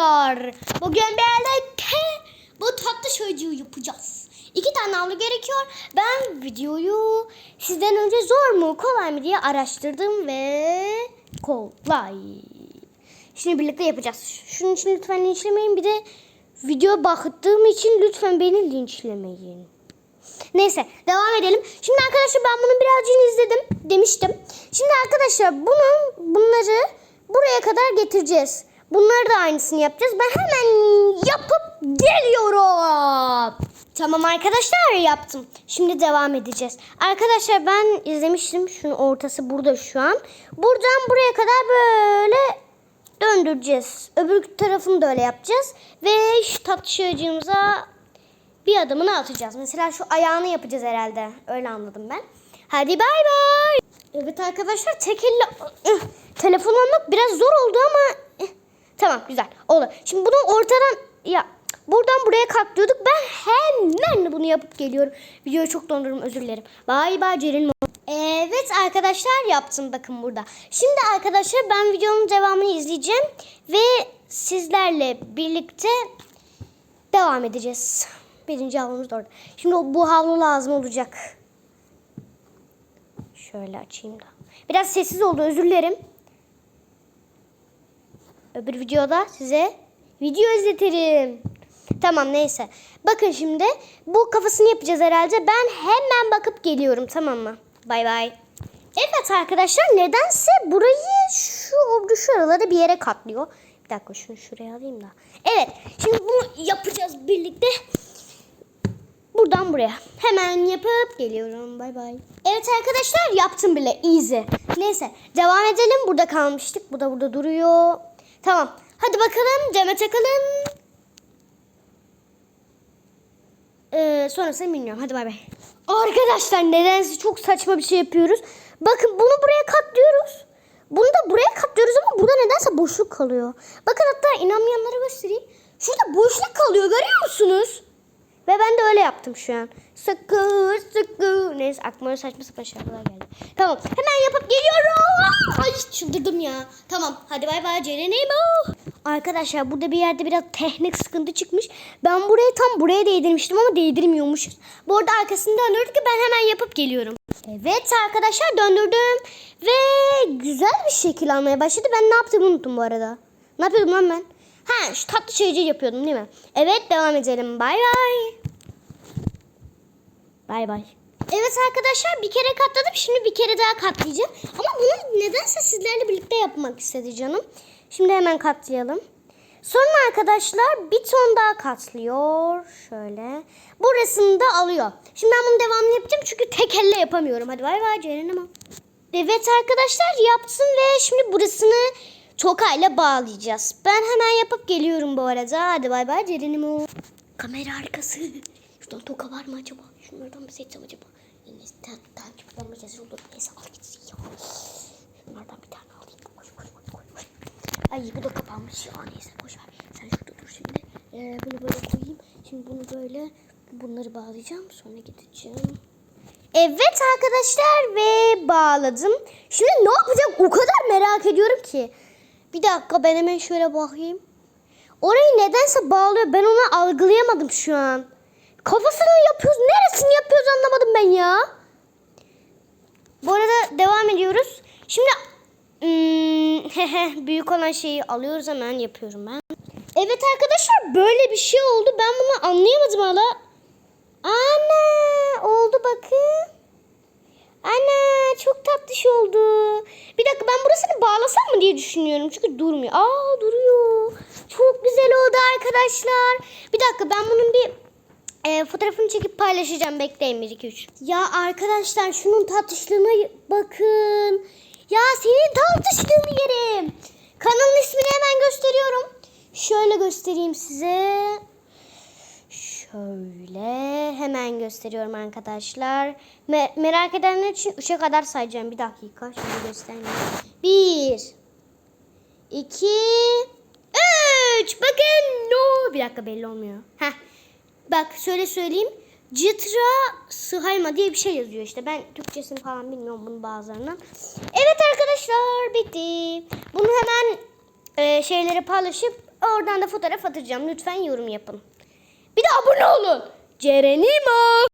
arkadaşlar. Bugün birlikte bu tatlı çocuğu yapacağız. İki tane havlu gerekiyor. Ben videoyu sizden önce zor mu kolay mı diye araştırdım ve kolay. Şimdi birlikte yapacağız. Şunun için lütfen linçlemeyin. Bir de video baktığım için lütfen beni linçlemeyin. Neyse devam edelim. Şimdi arkadaşlar ben bunun birazcık izledim demiştim. Şimdi arkadaşlar bunun bunları buraya kadar getireceğiz. Bunları da aynısını yapacağız. Ben hemen yapıp geliyorum. Tamam arkadaşlar yaptım. Şimdi devam edeceğiz. Arkadaşlar ben izlemiştim. Şunun ortası burada şu an. Buradan buraya kadar böyle döndüreceğiz. Öbür tarafını da öyle yapacağız. Ve şu tatlı şöcüğümüze bir adımını atacağız. Mesela şu ayağını yapacağız herhalde. Öyle anladım ben. Hadi bay bay. Evet arkadaşlar tek elle Ih, telefon almak biraz zor oldu ama tamam güzel olur. Şimdi bunu ortadan ya buradan buraya katlıyorduk. Ben hemen bunu yapıp geliyorum. Videoyu çok dondurdum özür dilerim. Bay bay Cerin. Evet arkadaşlar yaptım bakın burada. Şimdi arkadaşlar ben videonun devamını izleyeceğim ve sizlerle birlikte devam edeceğiz. Birinci havlumuz da orada. Şimdi bu havlu lazım olacak. Şöyle açayım da. Biraz sessiz oldu özür dilerim. Öbür videoda size video izletirim. Tamam neyse. Bakın şimdi bu kafasını yapacağız herhalde. Ben hemen bakıp geliyorum tamam mı? Bay bay. Evet arkadaşlar nedense burayı şu obru şuralara bir yere katlıyor. Bir dakika şunu şuraya alayım da. Evet şimdi bunu yapacağız birlikte. Buradan buraya. Hemen yapıp geliyorum. Bay bay. Evet arkadaşlar yaptım bile. Easy. Neyse devam edelim. Burada kalmıştık. Bu da burada duruyor. Tamam. Hadi bakalım. Ceme takalım. Ee, sonrasını bilmiyorum. Hadi bay bay. Arkadaşlar nedense çok saçma bir şey yapıyoruz. Bakın bunu buraya katlıyoruz. Bunu da buraya katlıyoruz ama burada nedense boşluk kalıyor. Bakın hatta inanmayanlara göstereyim. Şurada boşluk kalıyor görüyor musunuz? Ve ben de öyle yaptım şu an. Sıkı sıkı. Neyse aklıma saçma sapan şarkılar geldi. Tamam hemen yapıp geliyorum. Ay çıldırdım ya. Tamam hadi bay bay Ceren'im. Arkadaşlar burada bir yerde biraz teknik sıkıntı çıkmış. Ben burayı tam buraya değdirmiştim ama değdirmiyormuşuz. Bu arada arkasını döndürdük ki ben hemen yapıp geliyorum. Evet arkadaşlar döndürdüm. Ve güzel bir şekil almaya başladı. Ben ne yaptığımı unuttum bu arada. Ne yapıyordum lan ben? Ha şu tatlı şeyci yapıyordum değil mi? Evet devam edelim. Bay bay. Bay bay. Evet arkadaşlar bir kere katladım. Şimdi bir kere daha katlayacağım. Ama bunu nedense sizlerle birlikte yapmak istedi canım. Şimdi hemen katlayalım. Sonra arkadaşlar bir ton daha katlıyor. Şöyle. Burasını da alıyor. Şimdi ben bunun devamını yapacağım. Çünkü tek elle yapamıyorum. Hadi bay bay Ceren'im. Evet arkadaşlar yaptım ve şimdi burasını tokayla bağlayacağız. Ben hemen yapıp geliyorum bu arada. Hadi bay bay Ceren'im. Kamera arkası. Şuradan toka var mı acaba? Şunlardan bir seçsem acaba. Yine ta- takip edemeyeceğiz olur. Neyse al gitsin ya. Şunlardan bir tane alayım. Koş koş koş koş. koş. Ay bu da kapanmış ya. Neyse boş ver. Sen şurada dur şimdi. Ee, bunu böyle koyayım. Şimdi bunu böyle bunları bağlayacağım. Sonra gideceğim. Evet arkadaşlar ve bağladım. Şimdi ne yapacağım o kadar merak ediyorum ki. Bir dakika ben hemen şöyle bakayım. Orayı nedense bağlıyor. Ben onu algılayamadım şu an. Kafasını yapıyoruz? Neresini yapıyoruz anlamadım ben ya. Bu arada devam ediyoruz. Şimdi hmm, büyük olan şeyi alıyoruz hemen yapıyorum ben. Evet arkadaşlar böyle bir şey oldu. Ben bunu anlayamadım hala. Ana oldu bakın. Ana çok tatlış oldu. Bir dakika ben burasını bağlasam mı diye düşünüyorum. Çünkü durmuyor. Aa duruyor. Çok güzel oldu arkadaşlar. Bir dakika ben bunun bir e, fotoğrafını çekip paylaşacağım. Bekleyin 1 2 3. Ya arkadaşlar şunun tatlışlığına bakın. Ya senin tatlışlığını yerim. Kanalın ismini hemen gösteriyorum. Şöyle göstereyim size. Şöyle hemen gösteriyorum arkadaşlar. Me- merak edenler için 3'e kadar sayacağım. Bir dakika şöyle göstereyim. 1 2 3 Bakın no. Bir dakika belli olmuyor. Heh. Bak şöyle söyleyeyim. Citra Sıhayma diye bir şey yazıyor işte. Ben Türkçesini falan bilmiyorum bunun bazılarından. Evet arkadaşlar bitti. Bunu hemen e, şeyleri paylaşıp Oradan da fotoğraf atacağım. Lütfen yorum yapın. Bir de abone olun. Cerenimo.